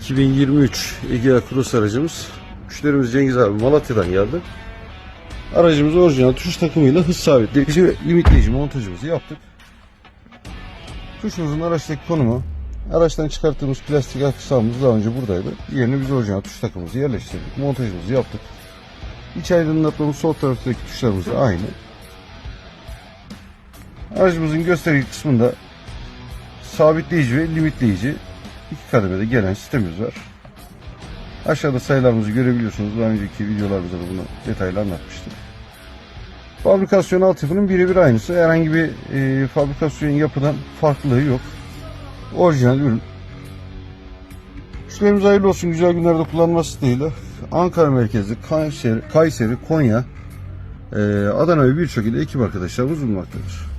2023 Egea Cross aracımız. Müşterimiz Cengiz abi Malatya'dan geldi. Aracımız orijinal tuş takımıyla hız sabitleyici ve limitleyici montajımızı yaptık. Tuşumuzun araçtaki konumu araçtan çıkarttığımız plastik aksamımız daha önce buradaydı. Yerine biz orijinal tuş takımımızı yerleştirdik. Montajımızı yaptık. İç aydınlatmamız sol taraftaki tuşlarımız da aynı. Aracımızın gösterge kısmında sabitleyici ve limitleyici iki kademede gelen sistemimiz var. Aşağıda sayılarımızı görebiliyorsunuz. Daha önceki videolarımızda da bunu detaylı anlatmıştık. Fabrikasyon altyapının birebir aynısı. Herhangi bir e, fabrikasyon yapıdan farklılığı yok. Orijinal ürün. Müşterimiz hayırlı olsun. Güzel günlerde kullanması dileğiyle. Ankara merkezli Kayseri, Kayseri Konya, e, Adana ve birçok ilde ekip arkadaşlarımız bulunmaktadır.